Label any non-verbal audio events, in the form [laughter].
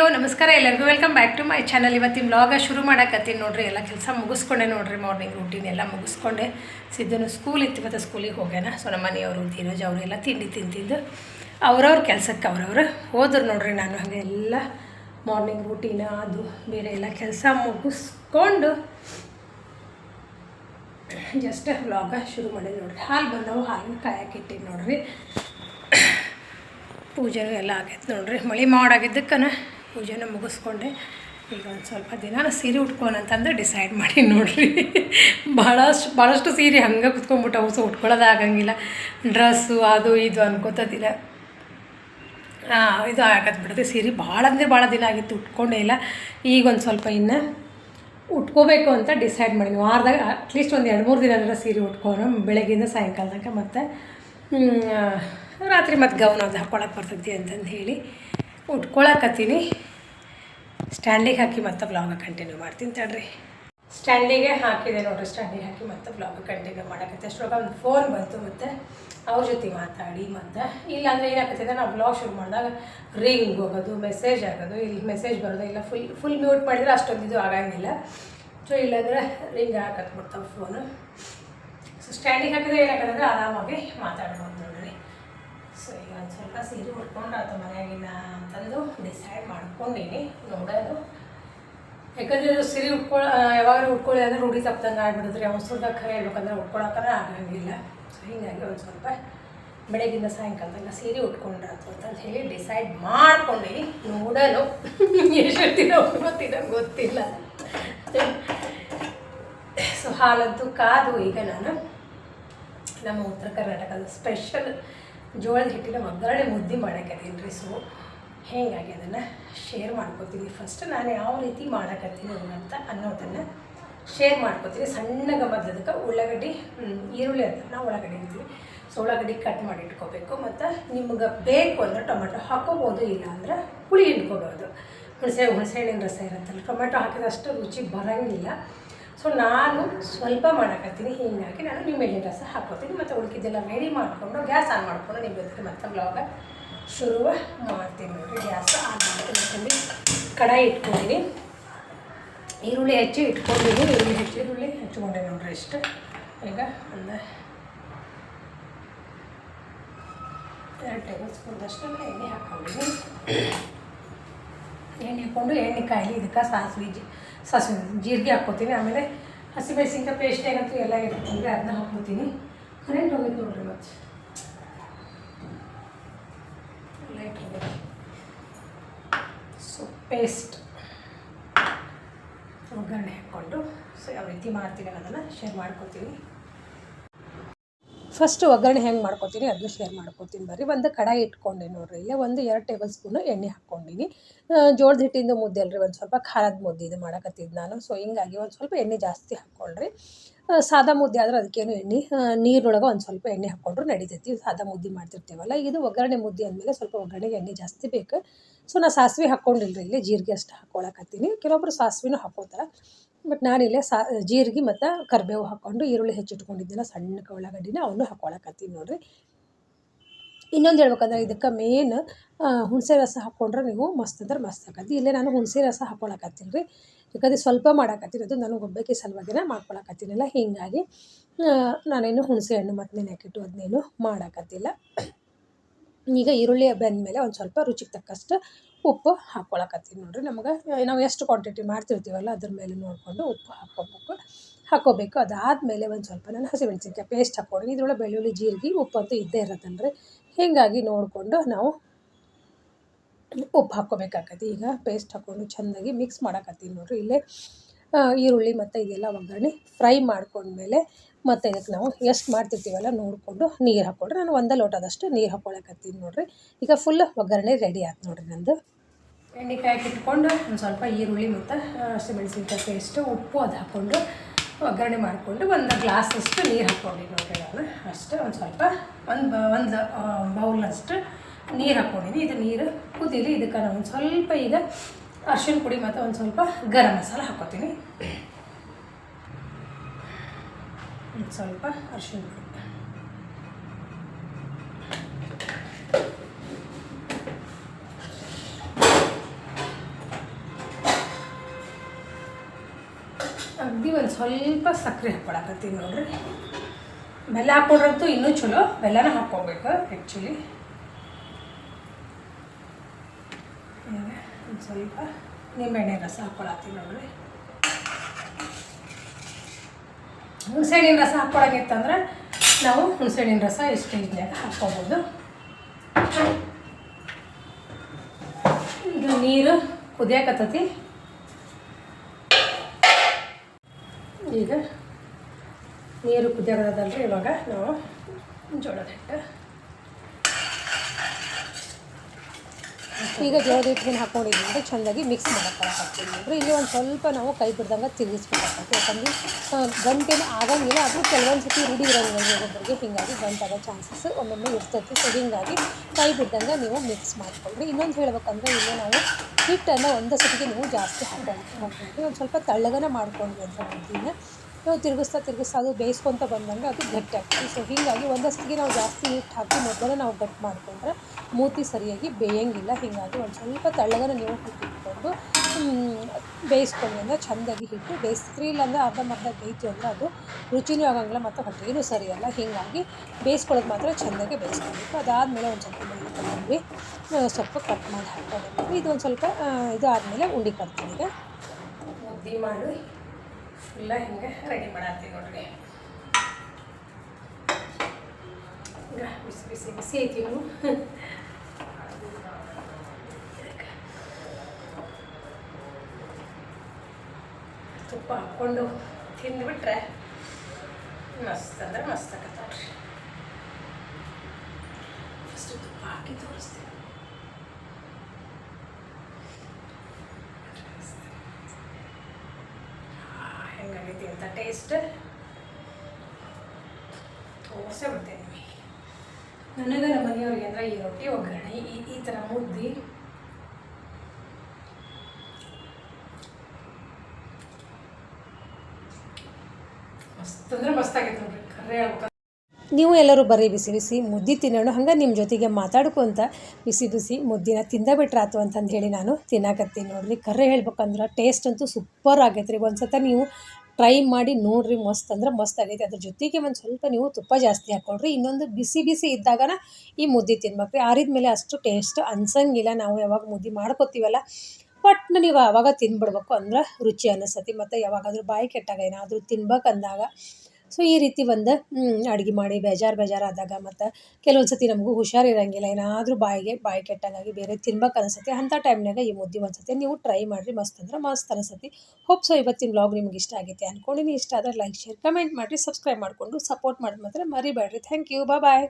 Hello, ನಮಸ್ಕಾರ ಎಲ್ಲರಿಗೂ. Welcome back to my channel ಇವತ್ತಿನ ವ್ಲಾಗ ಶುರು ಮಾಡಕತ್ತೀನಿ ನೋಡಿರಿ. ಎಲ್ಲ ಕೆಲಸ ಮುಗಿಸ್ಕೊಂಡೆ ನೋಡಿರಿ ಮಾರ್ನಿಂಗ್ ರೂಟೀನ್ ಎಲ್ಲ ಮುಗಿಸ್ಕೊಂಡೆ. ಸಿದ್ದನು ಸ್ಕೂಲ್ ಇತ್ತು, ಇವತ್ತು ಸ್ಕೂಲಿಗೆ ಹೋಗ್ಯಾನ. ಸೊ ನಮ್ಮ ಮನೆಯವರು, ಧೀರಜ್ ಎಲ್ಲ ತಿಂಡಿ ತಿಂತಿದ್ದು. ಅವ್ರವ್ರ ಕೆಲಸಕ್ಕೆ ಅವ್ರವ್ರು ಹೋದ್ರು ನೋಡ್ರಿ ನಾನು ಹಾಗೆ ಎಲ್ಲ. ಮಾರ್ನಿಂಗ್ ರೂಟೀನ ಅದು, ಬೇರೆ ಎಲ್ಲ ಕೆಲಸ ಮುಗಿಸ್ಕೊಂಡು ಜಸ್ಟ್ ವ್ಲಾಗ ಶುರು ಮಾಡಿದೆ ನೋಡಿರಿ. ಹಾಲು ಬಂದವು ಹಾಲು ಕಾಯಕ್ಕಿಟ್ಟಿದ್ದು ನೋಡಿರಿ. [coughs] ಪೂಜೆನೂ ಎಲ್ಲ ಆಗೈತೆ ನೋಡಿರಿ. ಮಳೆ ಮಾಡಾಗಿದ್ದಕ್ಕನ ಪೂಜೆನ ಮುಗಿಸ್ಕೊಂಡೆ. ಈಗ ಒಂದು ಸ್ವಲ್ಪ ದಿನ ಸೀರೆ ಉಟ್ಕೊಳಂತಂದು ಡಿಸೈಡ್ ಮಾಡಿ ನೋಡ್ರಿ. ಭಾಳಷ್ಟು ಭಾಳಷ್ಟು ಸೀರೆ ಹಂಗೆ ಕುತ್ಕೊಂಡ್ಬಿಟ್ಟು ಸೊ ಉಟ್ಕೊಳ್ಳೋದು ಆಗಂಗಿಲ್ಲ. ಡ್ರೆಸ್ಸು ಅದು ಇದು ಅನ್ಕೋತದಿಲ್ಲ. ಇದು ಆಗತ್ತೆ ಬಿಡುತ್ತೆ ಸೀರೆ ಭಾಳ ಅಂದರೆ ಭಾಳ ದಿನ ಆಗಿತ್ತು, ಉಟ್ಕೊಂಡೇ ಇಲ್ಲ. ಈಗ ಒಂದು ಸ್ವಲ್ಪ ಇನ್ನು ಉಟ್ಕೋಬೇಕು ಅಂತ ಡಿಸೈಡ್ ಮಾಡಿ ವಾರದಾಗ ಅಟ್ಲೀಸ್ಟ್ ಒಂದು ಎರಡು ಮೂರು ದಿನ ಸೀರೆ ಉಟ್ಕೊಂಡು ಬೆಳಗ್ಗೆಯಿಂದ ಸಾಯಂಕಾಲದಾಗ ಮತ್ತು ರಾತ್ರಿ ಮತ್ತು ಗೌನ್ ಅದು ಹಾಕ್ಕೊಳಕ್ಕೆ ಬರ್ತೈತಿ ಅಂತಂದು ಹೇಳಿ. ಉಟ್ಕೊಳಕತ್ತೀನಿ. ಸ್ಟ್ಯಾಂಡಿಗೆ ಹಾಕಿ ಮತ್ತೆ ಬ್ಲಾಗ ಕಂಟಿನ್ಯೂ ಮಾಡ್ತೀನಿ ತಡ್ರಿ. ಸ್ಟ್ಯಾಂಡಿಗೆ ಹಾಕಿದೆ ನೋಡ್ರಿ ಸ್ಟ್ಯಾಂಡಿಗೆ ಹಾಕಿ ಮತ್ತೆ ಬ್ಲಾಗ್ ಕಂಟಿನ್ಯೂ ಮಾಡಕತ್ತೆ. ಅಷ್ಟೊಳಗೆ ಒಂದು ಫೋನ್ ಬಂತು ಮತ್ತು ಅವ್ರ ಜೊತೆ ಮಾತಾಡಿ ಮತ್ತು ಇಲ್ಲಾಂದರೆ ಏನಾಗ್ತದೆ ನಾವು ಬ್ಲಾಗ್ ಶುರು ಮಾಡಿದಾಗ ರಿಂಗ್ ಹೋಗೋದು ಮೆಸೇಜ್ ಆಗೋದು, ಇಲ್ಲಿ ಮೆಸೇಜ್ ಬರೋದು, ಇಲ್ಲ ಫುಲ್ ಫುಲ್ ಮ್ಯೂಟ್ ಮಾಡಿದರೆ ಅಷ್ಟೊಂದು ಇದು ಆಗಂಗಿಲ್ಲ. ಸೊ ಇಲ್ಲಾಂದರೆ ರಿಂಗ್ ಹಾಕತ್ಬಿಡ್ತಾವೆ ಫೋನು ಸೊ ಸ್ಟ್ಯಾಂಡಿಗೆ ಹಾಕಿದ್ರೆ ಏನಾಗತ್ತಂದ್ರೆ ಆರಾಮಾಗಿ ಮಾತಾಡ್ಬೋದು ಸೊ ಈಗ ಒಂದು ಸ್ವಲ್ಪ ಸೀರೆ ಉಟ್ಕೊಂಡು ಆತ ಮನೆಯಾಗಿನ ಅಂತಂದು ಡಿಸೈಡ್ ಮಾಡ್ಕೊಂಡೀನಿ. ನೋಡೋದು ಯಾಕಂದರೆ ಅದು ಸೀರೆ ಉಟ್ಕೊಳ ಯಾವಾಗ ಉಟ್ಕೊಳ್ಳಿ ಅಂದರೆ ರೂಢಿ ತಪ್ಪದಂಗೆ ಅವ್ನು ಅವಸರದಾಗ ಖರೆ ಹೇಳ್ಬೇಕಂದ್ರೆ ಉಟ್ಕೊಳಕ್ಕನೇ ಆಗಂಗಿಲ್ಲ. ಸೊ ಹೀಗಾಗಿ ಒಂದು ಸ್ವಲ್ಪ ಬೆಳಗಿಂದ ಸಾಯಂಕಾಲದಾಗ ಸೀರೆ ಉಟ್ಕೊಂಡ್ರಾತು ಅಂತ ಹೇಳಿ ಡಿಸೈಡ್ ಮಾಡ್ಕೊಂಡೀನಿ. ನೋಡೋನು ಎಷ್ಟು ಗೊತ್ತಿಲ್ಲ ಗೊತ್ತಿಲ್ಲ. ಸೊ ಹಾಲಂತೂ ಕಾದು ಈಗ ನಾನು ನಮ್ಮ ಉತ್ತರ ಕರ್ನಾಟಕದ ಸ್ಪೆಷಲ್ ಜೋಳದ ಹಿಟ್ಟಿನ ಒಗ್ಗರಣೆ ಮುದ್ದೆ ಮಾಡಕತ್ತೀನಿ ರೀ. ಸೊ ಹೇಗಾಗಿ ಅದನ್ನು ಶೇರ್ ಮಾಡ್ಕೋತೀನಿ. ಫಸ್ಟ್ ನಾನು ಯಾವ ರೀತಿ ಮಾಡಕತ್ತೀನಿ ಅಂತ ಅನ್ನೋದನ್ನು ಶೇರ್ ಮಾಡ್ಕೋತೀನಿ. ಸಣ್ಣಗೆ ಮೊದಲದಕ್ಕೆ ಉಳ್ಳಾಗಡ್ಡಿ ಈರುಳ್ಳಿ ಅಂತ ನಾವು ಉಳ್ಳಾಗಡ್ಡಿ ಇರ್ತೀವಿ ಸೊ ಉಳ್ಳಾಗಡ್ಡಿ ಕಟ್ ಮಾಡಿ ಇಟ್ಕೋಬೇಕು. ಮತ್ತು ನಿಮ್ಗೆ ಬೇಕು ಅಂದರೆ ಟೊಮೆಟೊ ಹಾಕೋಬೋದು, ಇಲ್ಲ ಅಂದರೆ ಹುಳಿ ಇಟ್ಕೋಬೋದು ಹುಣಸೆ, ಹುಣಸೆಹಣ್ಣಿನ ರಸ ಇರುತ್ತಲ್ಲ, ಟೊಮೆಟೊ ಹಾಕಿದಷ್ಟು ರುಚಿ ಬರೋಂಗಿಲ್ಲ. ಸೊ ನಾನು ಸ್ವಲ್ಪ ಮಾಡಕತ್ತೀನಿ ಹೀಗಾಗಿ ನಾನು ನಿಂಬೆಹಣ್ಣಿನ ರಸ ಹಾಕೋತೀನಿ. ಮತ್ತು ಉಳ್ಕಿದ್ದೆಲ್ಲ ರೆಡಿ ಮಾಡಿಕೊಂಡು ಗ್ಯಾಸ್ ಆನ್ ಮಾಡಿಕೊಂಡು ನಿಮ್ಮ ಜೊತೆ ಮತ್ತೆ ಬ್ಲಾಗ ಶುರು ಮಾಡ್ತೀನಿ ನೋಡಿರಿ ಗ್ಯಾಸ್ ಆನ್ ಮಾಡ್ಕೊಂಡು ಕಡಾಯಿ ಇಟ್ಕೊಂಡಿನಿ. ಈರುಳ್ಳಿ ಹೆಚ್ಚಿ ಇಟ್ಕೊಂಡಿನಿ. ಈರುಳ್ಳಿ ಹೆಚ್ಚಿ, ಈರುಳ್ಳಿ ಹಚ್ಕೊಂಡೆ ನೋಡ್ರಿ ಇಷ್ಟು ಈಗ ಒಂದು ಎರಡು ಟೇಬಲ್ ಸ್ಪೂನ್ದಷ್ಟು ಎಣ್ಣೆ ಹಾಕ್ಕೊಂಡಿನಿ ಎಣ್ಣೆ ಹಾಕ್ಕೊಂಡು ಎಣ್ಣೆ ಕಾಯಿಲಿ ಇದಕ್ಕೆ ಸಾಸಿವೆ ಜಿ, ಸಾಸಿವೆ ಜೀರಿಗೆ ಹಾಕ್ಕೋತೀನಿ. ಆಮೇಲೆ ಹಸಿಮೆಣಸಿನ್ಕಾಯಿ ಪೇಸ್ಟ್ ಏನಂತೂ ಎಲ್ಲ ಇರ್ತೀನಿ ಅದನ್ನ ಹಾಕ್ಕೋತೀನಿ ಕರೆಂಟ್ ಹೋಗಿತ್ತು ನೋಡ್ರಿ ಮತ್ತೆ. ಲೈಟ್ ಸೊ ಪೇಸ್ಟ್ ಒಗ್ಗರಣೆ ಹಾಕ್ಕೊಂಡು ಸೊ ಯಾವ ರೀತಿ ಮಾಡ್ತೀನಿ ಅನ್ನೋದನ್ನು ಶೇರ್ ಮಾಡ್ಕೊತೀನಿ. ಫಸ್ಟ್ ಒಗ್ಗರಣೆ ಹೆಂಗೆ ಮಾಡ್ಕೊತೀನಿ ಅದನ್ನ ಶೇರ್ ಮಾಡ್ಕೊತೀನಿ. ಬರ್ರಿ ಒಂದು ಕಡಾಯಿ ಇಟ್ಕೊಂಡೆ ನೋಡ್ರಿ. ಇಲ್ಲೇ ಒಂದು ಎರಡು ಟೇಬಲ್ ಸ್ಪೂನು ಎಣ್ಣೆ ಹಾಕ್ಕೊಂಡಿನಿ. ಜೋಳದ ಹಿಟ್ಟಿಂದ ಮುದ್ದೆ ಅಲ್ರಿ, ಒಂದು ಸ್ವಲ್ಪ ಖಾರದ ಮುದ್ದೆ ಇದು ಮಾಡಕತ್ತಿದ್ದು ನಾನು. ಸೊ ಹಿಂಗಾಗಿ ಒಂದು ಸ್ವಲ್ಪ ಎಣ್ಣೆ ಜಾಸ್ತಿ ಹಾಕ್ಕೊಳ್ರಿ. ಸಾದಾ ಮುದ್ದೆ ಆದ್ರೆ ಅದಕ್ಕೇನು ಎಣ್ಣೆ ನೀರೊಳಗೆ ಒಂದು ಸ್ವಲ್ಪ ಎಣ್ಣೆ ಹಾಕ್ಕೊಂಡ್ರು ನಡಿತೈತಿ. ಸಾದಾ ಮುದ್ದೆ ಮಾಡ್ತಿರ್ತೀವಲ್ಲ, ಇದು ಒಗ್ಗರಣೆ ಮುದ್ದೆ ಅಂದಮೇಲೆ ಸ್ವಲ್ಪ ಒಗ್ಗರಣೆಗೆ ಎಣ್ಣೆ ಜಾಸ್ತಿ ಬೇಕು. ಸೊ ನಾ ಸಾಸಿವೆ ಹಾಕ್ಕೊಂಡಿಲ್ರಿ, ಇಲ್ಲಿ ಜೀರಿಗೆ ಅಷ್ಟು ಹಾಕ್ಕೊಳಕತ್ತೀನಿ ಕೆಲವೊಬ್ರು ಸಾಸಿವೆನೂ ಹಾಕೋತಾರೆ. ಬಟ್ ನಾನಿಲ್ಲೇ ಸಾ, ಜೀರಿಗೆ ಮತ್ತು ಕರಿಬೇವು ಹಾಕ್ಕೊಂಡು ಈರುಳ್ಳಿ ಹೆಚ್ಚಿಟ್ಕೊಂಡಿದ್ದೆಲ್ಲ ಸಣ್ಣ ಉಳ್ಳಾಗಡ್ಡಿನ ಅವನು ಹಾಕ್ಕೊಳಕತ್ತೀನಿ ನೋಡಿರಿ. ಇನ್ನೊಂದು ಹೇಳ್ಬೇಕಂದ್ರೆ ಇದಕ್ಕೆ ಮೇನ್ ಹುಣಸೆ ರಸ ಹಾಕ್ಕೊಂಡ್ರೆ ನೀವು ಮಸ್ತ್ ಅಂದ್ರೆ ಮಸ್ತ್ ಆಕತಿ ಇಲ್ಲೇ ನಾನು ಹುಣಸೆ ರಸ ಹಾಕ್ಕೊಳಕತ್ತೀನಿ ರೀ ಯಾಕಂದ್ರೆ ಸ್ವಲ್ಪ ಮಾಡಾಕತ್ತೀನಿ, ಅದು ನಾನು ಒಬ್ಬಕ್ಕೆ ಸಲುವಾಗಿನ ಮಾಡ್ಕೊಳಕತ್ತೀನಲ್ಲ, ಹೀಗಾಗಿ ನಾನೇನು ಹುಣಸೆ ಹಣ್ಣು ಮತ್ತು ನೆನೆಕಿಟ್ಟು ಅದನ್ನೇನು ಮಾಡಾಕತ್ತಿಲ್ಲ. ಈಗ ಈರುಳ್ಳಿ ಬೆಂದಮೇಲೆ ಒಂದು ಸ್ವಲ್ಪ ರುಚಿಗೆ ತಕ್ಕಷ್ಟು ಉಪ್ಪು ಹಾಕ್ಕೊಳಕತ್ತೀನಿ ನೋಡಿರಿ. ನಮಗೆ ನಾವು ಎಷ್ಟು ಕ್ವಾಂಟಿಟಿ ಮಾಡ್ತಿರ್ತೀವಲ್ಲ ಅದ್ರ ಮೇಲೆ ನೋಡಿಕೊಂಡು ಉಪ್ಪು ಹಾಕ್ಕೊಬೇಕು ಹಾಕ್ಕೋಬೇಕು ಅದಾದಮೇಲೆ ಒಂದು ಸ್ವಲ್ಪ ನಾನು ಹಸಿಮೆಣಸಿನ್ಕಾಯಿ ಪೇಸ್ಟ್ ಹಾಕ್ಕೊಂಡು ಇದ್ರೊಳಗೆ ಬೆಳ್ಳುಳ್ಳಿ, ಜೀರಿಗೆ ಉಪ್ಪು ಅಂತೂ ಇದ್ದೇ ಇರತ್ತಲ್ರಿ. ಹೀಗಾಗಿ ನೋಡಿಕೊಂಡು ನಾವು ಉಪ್ಪು ಹಾಕ್ಕೋಬೇಕಾಗತ್ತೆ ಈಗ ಪೇಸ್ಟ್ ಹಾಕ್ಕೊಂಡು ಚೆಂದಾಗಿ ಮಿಕ್ಸ್ ಮಾಡಕತ್ತೀನಿ ನೋಡಿರಿ. ಇಲ್ಲೇ ಈರುಳ್ಳಿ ಮತ್ತು ಇದೆಲ್ಲ ಒಗ್ಗರಣೆ ಫ್ರೈ ಮಾಡ್ಕೊಂಡ್ಮೇಲೆ ಮತ್ತು ಇದಕ್ಕೆ ನಾವು ಎಷ್ಟು ಮಾಡ್ತಿರ್ತೀವಲ್ಲ ನೋಡಿಕೊಂಡು ನೀರು ಹಾಕ್ಕೊಂಡ್ರೆ ನಾನು ಒಂದೇ ಲೋಟದಷ್ಟು ನೀರು ಹಾಕ್ಕೊಳಕತ್ತೀನಿ ನೋಡಿರಿ. ಈಗ ಫುಲ್ ಒಗ್ಗರಣೆ ರೆಡಿ ಆಯ್ತು ನೋಡಿರಿ ನಂದು. ಬೆಂಡೆಕಾಯಿ ಇಟ್ಕೊಂಡು ಒಂದು ಸ್ವಲ್ಪ ಈರುಳ್ಳಿ ಮತ್ತು ಮೆಣಸಿನಕಾಯಿ ಪೇಸ್ಟು ಉಪ್ಪು ಅದು ಹಾಕ್ಕೊಂಡು ಒಗ್ಗರಣೆ ಮಾಡಿಕೊಂಡು ಒಂದು ಗ್ಲಾಸಷ್ಟು ನೀರು ಹಾಕ್ಕೊಂಡು ನೋಡಿರಿ ನಾನು. ಅಷ್ಟು ಒಂದು ಸ್ವಲ್ಪ, ಒಂದು ಒಂದು ಬೌಲಷ್ಟು ನೀರು ಹಾಕ್ಕೊಂಡಿದ್ದೀನಿ ಇದು ನೀರು ಕುದೀಲಿ, ಇದಕ್ಕೆ ನಾನು ಒಂದು ಸ್ವಲ್ಪ ಈಗ ಅರ್ಶಿನ ಪುಡಿ ಮತ್ತು ಒಂದು ಸ್ವಲ್ಪ ಗರಂ ಮಸಾಲ ಹಾಕ್ಕೋತೀನಿ ಇದು ಸ್ವಲ್ಪ ಅರಿಶಿನ ಅಗ್ದಿ ಒಂದು ಸ್ವಲ್ಪ ಸಕ್ಕರೆ ಹಾಕ್ಕೊಳಕತ್ತೀವಿ ನೋಡ್ರಿ. ಬೆಲ್ಲ ಹಾಕ್ಕೊಡ್ರಂತು ಇನ್ನೂ ಚಲೋ. ಬೆಲ್ಲನ ಹಾಕ್ಕೊಬೇಕು ಆ್ಯಕ್ಚುಲಿ ಒಂದು ಸ್ವಲ್ಪ ನಿಂಬೆಣ್ಣೆ ರಸ ಹಾಕ್ಕೊಳತ್ತೀವಿ ನೋಡ್ರಿ. ಹುಣಸೆಹಣ್ಣಿನ ರಸ ಹಾಕ್ಕೊಳಂಗಿತ್ತಂದ್ರೆ ನಾವು ಹುಣಸೆಹಣ್ಣಿನ ರಸ ಈ ಸ್ಟೇಜ್ನಾಗ ಹಾಕ್ಕೋಬೋದು. ಇದು ನೀರು ಕುದಿಯಾಕತ್ತತಿ. ಈಗ ನೀರು ಕುದಿಯೋದಲ್ರಿ ಇವಾಗ ನಾವು ಜೋಳದ ಹಿಟ್ಟು ಈಗ ಜೋಳದ ಹಿಟ್ಟಿನ ಅಂದರೆ ಚೆನ್ನಾಗಿ ಮಿಕ್ಸ್ ನೋಡ್ರಿ ಇಲ್ಲಿ ಒಂದು ಸ್ವಲ್ಪ ನಾವು ಕೈ ಬಿಡ್ದಂಗೆ ತಿರುಗಿಸ್ಬೇಕಾಗತ್ತೆ ಯಾಕಂದ್ರೆ ಗಂಟೆನೇ ಆಗೋಂಗಿಲ್ಲ, ಆದರೂ ಕೆಲವೊಂದು ಸತಿ ರೂಢಿ ಇರೋಂಗಿಲ್ಲ ಒಬ್ಬೊಬ್ಬರಿಗೆ ಹೀಗಾಗಿ ಗಂಟಾಗೋ ಚಾನ್ಸಸ್ ಒಮ್ಮೊಮ್ಮೆ ಇರ್ತೈತಿ. ಸೊ ಹೀಗಾಗಿ ಕೈ ಬಿಡ್ದಂಗೆ ನೀವು ಮಿಕ್ಸ್ ಮಾಡ್ಕೊಳ್ರಿ. ಇನ್ನೊಂದು ಹೇಳ್ಬೇಕಂದ್ರೆ ಇಲ್ಲಿ ನಾವು ಹಿಟ್ಟನ್ನು ಒಂದು ಸತಿಗೆ ನೀವು ಜಾಸ್ತಿ ಹಾಕೊಂಡ್ರಿ ಒಂದು ಸ್ವಲ್ಪ ತಳ್ಳಗನ ಮಾಡ್ಕೊಂಡ್ವಿ ಅಂತ ಮಾಡ್ತೀನಿ ನಾವು ತಿರುಗಿಸ್ತಾ ತಿರುಗಿಸ್ತಾ ಅದು ಬೇಯಿಸ್ಕೊತ ಬಂದಂಗೆ ಅದು ಗಟ್ಟಿ ಆಗ್ತದೆ. ಸೊ ಹೀಗಾಗಿ ಒಂದಷ್ಟಿಗೆ ನಾವು ಜಾಸ್ತಿ ಹಿಟ್ಟು ಹಾಕಿ ಮೊದಲೇ ನಾವು ಗಟ್ಟಿ ಮಾಡಿಕೊಂಡ್ರೆ ಮೂತಿ ಸರಿಯಾಗಿ ಬೇಯಂಗಿಲ್ಲ. ಹೀಗಾಗಿ ಒಂದು ಸ್ವಲ್ಪ ತಳ್ಳಗನ ನೀವು ಹಿಟ್ಟು ಇಟ್ಕೊಂಡು ಬೇಯಿಸ್ಕೊಂಡು ಅಂದರೆ ಚೆಂದಾಗಿ ಹಿಟ್ಟು ಬೇಯಿಸ್ತೀರಿ. ಇಲ್ಲಾಂದ್ರೆ ಅರ್ಧಂಬರ್ಧ ಬೇಯ್ತು ಅಂದರೆ ಅದು ರುಚಿನೂ ಆಗೋಂಗಿಲ್ಲ ಮತ್ತು ಹೊಟ್ಟೆಗೂ ಸರಿಯಲ್ಲ. ಹೀಗಾಗಿ ಬೇಯಿಸ್ಕೊಳ್ಳೋದು ಮಾತ್ರ ಚೆಂದಾಗಿ ಬೇಯಿಸ್ಕೊಬೇಕು ಅದಾದಮೇಲೆ ಒಂದು ಸ್ವಲ್ಪ ಮೇಲೆ ತಗೊಂಡ್ವಿ ಸ್ವಲ್ಪ ಕಟ್ ಮಾಡಿ ಹಾಕ್ಕೊಂಡು ಇದು ಒಂದು ಸ್ವಲ್ಪ ಇದು ಆದಮೇಲೆ ಉಂಡೆ ಕಟ್ತೀನಿ ಈಗ. ಮಾಡಿ. ಎಲ್ಲ ಹಿಂಗೆ ರೆಡಿ ಮಾಡತ್ತೀನಿ ನೋಡ್ರಿ. ಬಿಸಿ ಬಿಸಿ ಬಿಸಿ ಐತಿ ತುಪ್ಪ ಹಾಕ್ಕೊಂಡು ತಿಂದ್ಬಿಟ್ರೆ ಮಸ್ತ್ ಅಂದ್ರೆ ಮಸ್ತ್ ಆಗತ್ತವ್ರಿ ಫಸ್ಟ್ ತುಪ್ಪ ಹಾಕಿ ತೋರಿಸ್ತೀನಿ. ಹೆಂಗಾಗೈತಿ ಅಂತ ಟೇಸ್ಟ್ ತೋರಿಸೇ ಬಿಡ್ತೇನೆ ನನಗೆ ನಮ್ಮ ಮನೆಯವ್ರಿಗೆ ಅಂದ್ರೆ ಈ ರೊಟ್ಟಿ ಒಗ್ಗರಣೆ, ಈ ಈ ಥರ ಮುದ್ದಿ. ಆಗೈತೆ ನೀವು ಎಲ್ಲರೂ ಬರೀ ಬಿಸಿ ಬಿಸಿ ಮುದ್ದೆ ತಿನ್ನೋಣ. ಹಂಗೆ ನಿಮ್ಮ ಜೊತೆಗೆ ಮಾತಾಡ್ಕೊಂತ ಬಿಸಿ ಬಿಸಿ ಮುದ್ದಿನ ತಿಂದ ಬಿಟ್ರಾತು ಅಂತಂದು ಹೇಳಿ ನಾನು ತಿನ್ನಕತ್ತೀನಿ ನೋಡ್ರಿ. ಕರ್ರೆ ಹೇಳ್ಬೇಕಂದ್ರೆ ಟೇಸ್ಟ್ ಅಂತೂ ಸೂಪರ್ ಆಗೈತೆ ರೀ ಒಂದು ಸತ ನೀವು ಟ್ರೈ ಮಾಡಿ ನೋಡ್ರಿ ಮಸ್ತ್ ಅಂದ್ರೆ ಮಸ್ತ್ ಆಗೈತೆ. ಅದ್ರ ಜೊತೆಗೆ ಒಂದು ಸ್ವಲ್ಪ ನೀವು ತುಪ್ಪ ಜಾಸ್ತಿ ಹಾಕ್ಕೊಳ್ರಿ ಇನ್ನೊಂದು ಬಿಸಿ ಬಿಸಿ ಇದ್ದಾಗನ ಈ ಮುದ್ದೆ ತಿನ್ಬೇಕು ರೀ ಆರಿದ ಮೇಲೆ ಅಷ್ಟು ಟೇಸ್ಟ್ ಅನ್ಸಂಗಿಲ್ಲ. ನಾವು ಯಾವಾಗ ಮುದ್ದೆ ಮಾಡ್ಕೊತೀವಲ್ಲ. ಬಟ್ ನೀವು ಆವಾಗ ತಿಂದ್ಬಿಡ್ಬೇಕು ಅಂದ್ರೆ ರುಚಿ ಅನಿಸ್ತತಿ. ಮತ್ತು ಯಾವಾಗಾದ್ರೂ ಬಾಯಿ ಕೆಟ್ಟಾಗ ಏನಾದರೂ ತಿನ್ಬೇಕಂದಾಗ ಸೊ ಈ ರೀತಿ ಒಂದು ಅಡುಗೆ ಮಾಡಿ ಬೇಜಾರು ಬೇಜಾರು ಆದಾಗ ಮತ್ತು ಕೆಲವೊಂದು ಸತಿ ನಮಗೂ ಹುಷಾರಿರಂಗಿಲ್ಲ ಏನಾದರೂ ಬಾಯಿಗೆ, ಬಾಯಿ ಕೆಟ್ಟಂಗಾಗಿ ಬೇರೆ ತಿನ್ಬೇಕು ಅನಿಸುತ್ತೆ. ಅಂಥ ಟೈಮ್ನಾಗ ಈ ಮುದ್ದೆ ಒಂದು ಸತಿ ನೀವು ಟ್ರೈ ಮಾಡಿರಿ. ಮಸ್ತ್ ಅಂದ್ರೆ ಮಸ್ತ್ ಅನಿಸುತ್ತೆ. ಹೋಪ್ ಸೊ ಇವತ್ತಿನ ಬ್ಲಾಗ್ ನಿಮ್ಗೆ ಇಷ್ಟ ಆಗೈತೆ ಅಂದ್ಕೊಂಡಿನಿ ಇಷ್ಟ ಆದರೆ ಲೈಕ್ ಶೇರ್ ಕಮೆಂಟ್ ಮಾಡಿರಿ. ಸಬ್ಸ್ಕ್ರೈಬ್ ಮಾಡಿಕೊಂಡು ಸಪೋರ್ಟ್ ಮಾಡಿ ಮಾತ್ರ ಮರಿಬೇಡ್ರಿ ಥ್ಯಾಂಕ್ ಯು ಬಾಯ್